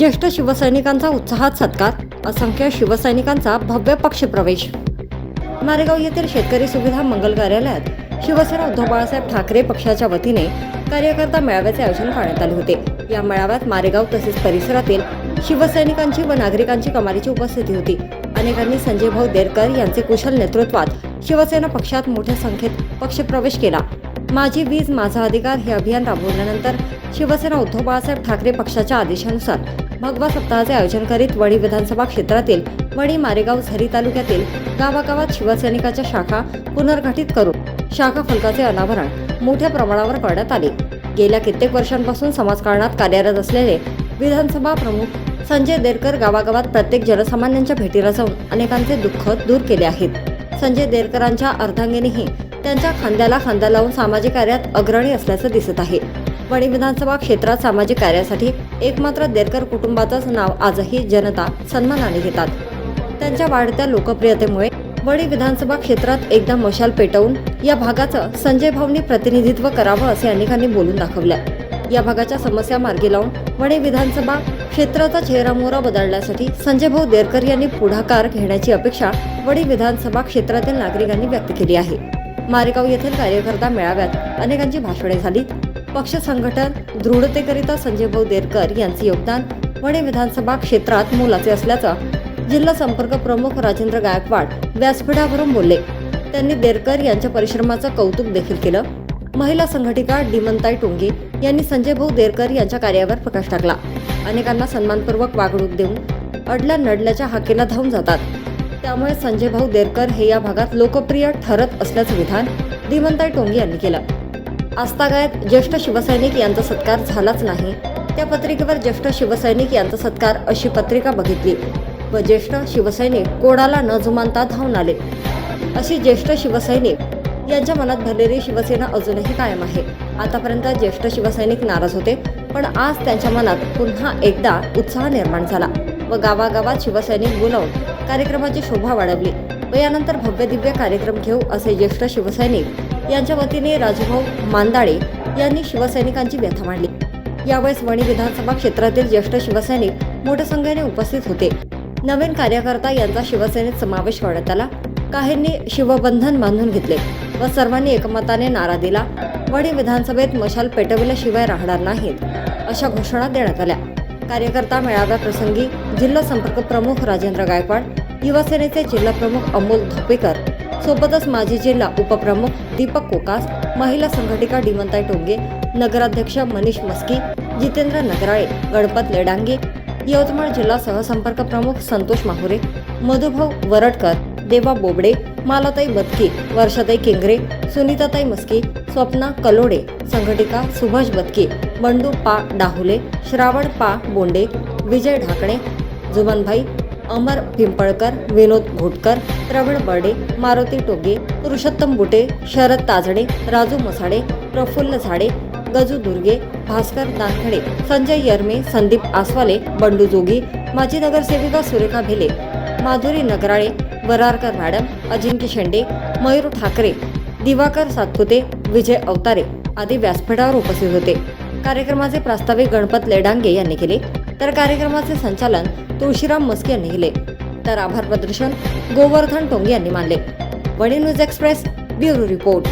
ज्येष्ठ शिवसैनिकांचा उत्साहात सत्कार असंख्य शिवसैनिकांचा भव्य पक्षप्रवेश मारेगाव येथील शेतकरी सुविधा मंगल कार्यालयात शिवसेना उद्धव बाळासाहेब ठाकरे पक्षाच्या वतीने कार्यकर्ता मेळाव्याचे आयोजन करण्यात आले होते. या मेळाव्यात मारेगाव तसेच परिसरातील शिवसैनिकांची व नागरिकांची कमालीची उपस्थिती होती. अनेकांनी संजय भाऊ देरकर यांचे कुशल नेतृत्वात शिवसेना पक्षात मोठ्या संख्येत पक्षप्रवेश केला. माझी वीज माझा अधिकार हे अभियान राबवल्यानंतर शिवसेना उद्धव बाळासाहेब ठाकरे पक्षाच्या आदेशानुसार भगवा सप्ताहाचे आयोजन करीत वणी विधानसभा क्षेत्रातील वणी मारेगाव झरी तालुक्यातील गावागावात शिवसैनिकाच्या शाखा पुनर्गठित करून शाखा फलकाचे अनावरण मोठ्या प्रमाणावर करण्यात आले. गेल्या कित्येक वर्षांपासून समाजकारणात कार्यरत असलेले विधानसभा प्रमुख संजय देरकर गावागावात प्रत्येक जनसामान्यांच्या भेटीला जाऊन अनेकांचे दुःख दूर केले आहेत. संजय देरकरांच्या अर्धांगिनीही त्यांच्या खांद्याला खांदा लावून सामाजिक कार्यात अग्रणी असल्याचं दिसत आहे. वणी विधानसभा क्षेत्रात सामाजिक कार्यासाठी एकमात्र देरकर कुटुंबाचंच नाव आजही जनता सन्मानाने घेतात. त्यांच्या वाढत्या लोकप्रियतेमुळे वणी विधानसभा क्षेत्रात एकदा मशाल पेटवून या भागाचं संजय भाऊंनी प्रतिनिधित्व करावं असे अनेकांनी बोलून दाखवलं. या भागाच्या समस्या मार्गी लावून वणी विधानसभा क्षेत्राचा चेहरामोहरा बदलण्यासाठी संजय भाऊ देरकर यांनी पुढाकार घेण्याची अपेक्षा वणी विधानसभा क्षेत्रातील नागरिकांनी व्यक्त केली आहे. मारेगाव येथील कार्यकर्ता मेळाव्यात अनेकांची भाषणे झाली. पक्ष संघटन दृढतेकरिता संजय भाऊ देरकर यांचे योगदान वणे विधानसभा क्षेत्रात मोलाचे असल्याचं जिल्हा संपर्क प्रमुख राजेंद्र गायकवाड व्यासपीठावरून बोलले. त्यांनी देरकर यांच्या परिश्रमाचं कौतुक देखील केलं. महिला संघटिका डिमनताई टोंगे यांनी संजय भाऊ देरकर यांच्या कार्यावर प्रकाश टाकला. अनेकांना सन्मानपूर्वक वागणूक देऊन अडल्या नडल्याच्या हाकेला धावून जातात. त्यामुळे संजय भाऊ देरकर हे या भागात लोकप्रिय ठरत असल्याचं विधान धीमंताई टोंगे यांनी केलं. आस्थागायत ज्येष्ठ शिवसैनिक यांचा सत्कार झालाच नाही. त्या पत्रिकेवर ज्येष्ठ शिवसैनिक यांचा सत्कार अशी पत्रिका बघितली. व ज्येष्ठ शिवसैनिक कोणाला न जुमानता धावून आले. अशी ज्येष्ठ शिवसैनिक यांच्या मनात भरलेली शिवसेना अजूनही कायम आहे. आतापर्यंत ज्येष्ठ शिवसैनिक नाराज होते पण आज त्यांच्या मनात पुन्हा एकदा उत्साह निर्माण झाला. व गावागावात शिवसैनिक बोलावून कार्यक्रमाची शोभा वाढवली. व यानंतर भव्य दिव्य कार्यक्रम घेऊ असे ज्येष्ठ शिवसैनिक यांच्या वतीने राजूभाऊ मांदाळे यांनी शिवसैनिकांची व्यथा मांडली. यावेळेस वणी विधानसभा क्षेत्रातील ज्येष्ठ शिवसैनिक मोठ्या संख्येने उपस्थित होते. नवीन कार्यकर्ता यांचा शिवसेनेत समावेश करण्यात आला. काहींनी शिवबंधन बांधून घेतले व सर्वांनी एकमताने नारा दिला. वणी विधानसभेत मशाल पेटविल्याशिवाय राहणार नाहीत अशा घोषणा देण्यात आल्या. कार्यकर्ता मेळाव्याप्रसंगी जिल्हा संपर्क प्रमुख राजेंद्र गायकवाड युवासेनेचे जिल्हा प्रमुख अमोल धोपेकर सोबतच माजी जिल्हा उपप्रमुख दीपक कोकास महिला संघटिका डिमंताई टोंगे नगराध्यक्ष मनीष मस्की जितेंद्र नगराळे गणपत लेडांगे यवतमाळ जिल्हा सहसंपर्क प्रमुख संतोष माहुरे मधुभाऊ वरटकर देवा बोबडे मालाताई बदकी वर्षाताई केंगरे सुनीताताई मस्की स्वप्ना कलोडे संघटिका सुभाष बदके बंडू पा डाहुले श्रावण पा बोंडे विजय ढाकणे जुमनभाई अमर पिंपळकर विनोद घोटकर प्रवीण बर्डे मारुती टोगे पुरुषोत्तम बुटे शरद ताजणे राजू मसाडे प्रफुल्ल झाडे गजू दुर्गे भास्कर दानखडे संजय यरमे संदीप आसवाले बंडू जोगी माजी नगरसेविका सुरेखा भिले माधुरी नगराळे वरारकर मॅडम अजिंक्य शेंडे मयूर ठाकरे दिवाकर सातपुते विजय अवतारे आदी व्यासपीठावर उपस्थित होते. कार्यक्रमाचे प्रास्ताविक गणपत लेडांगे यांनी केले. तर कार्यक्रमाचे संचालन तुळशीराम मस्के यांनी केले. तर आभार प्रदर्शन गोवर्धन टोंगे यांनी मानले. Wani news express bureau report.